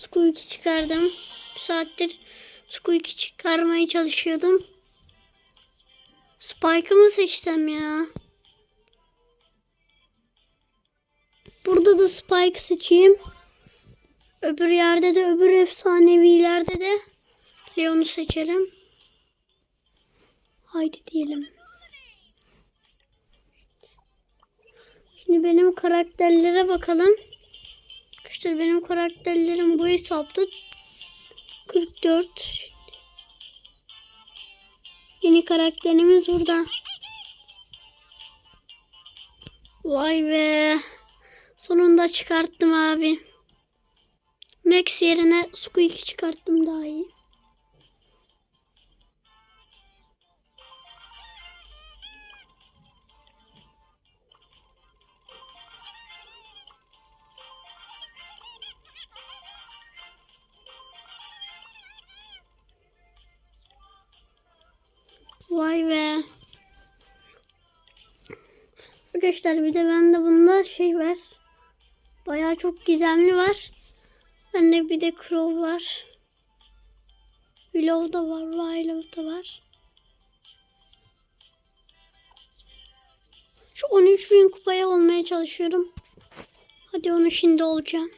Squeak'i çıkardım. Bir saattir Squeak'i çıkarmaya çalışıyordum. Spike'ı mı seçsem ya? Burada da Spike seçeyim. Öbür yerde de öbür efsanevilerde de Leon'u seçerim. Haydi diyelim. Şimdi benim karakterlere bakalım. Arkadaşlar benim karakterlerim bu hesapta 44. Yeni karakterimiz burada. Vay be. Sonunda çıkarttım abi. Max yerine Squeak'i çıkarttım daha iyi. Vay be. Arkadaşlar bir de bende bunda şey var. Bayağı çok gizemli var. Bende bir de Crow var. Willow da var. Willow da var. Şu 13 bin kupaya olmaya çalışıyorum. Hadi onu şimdi olacağım.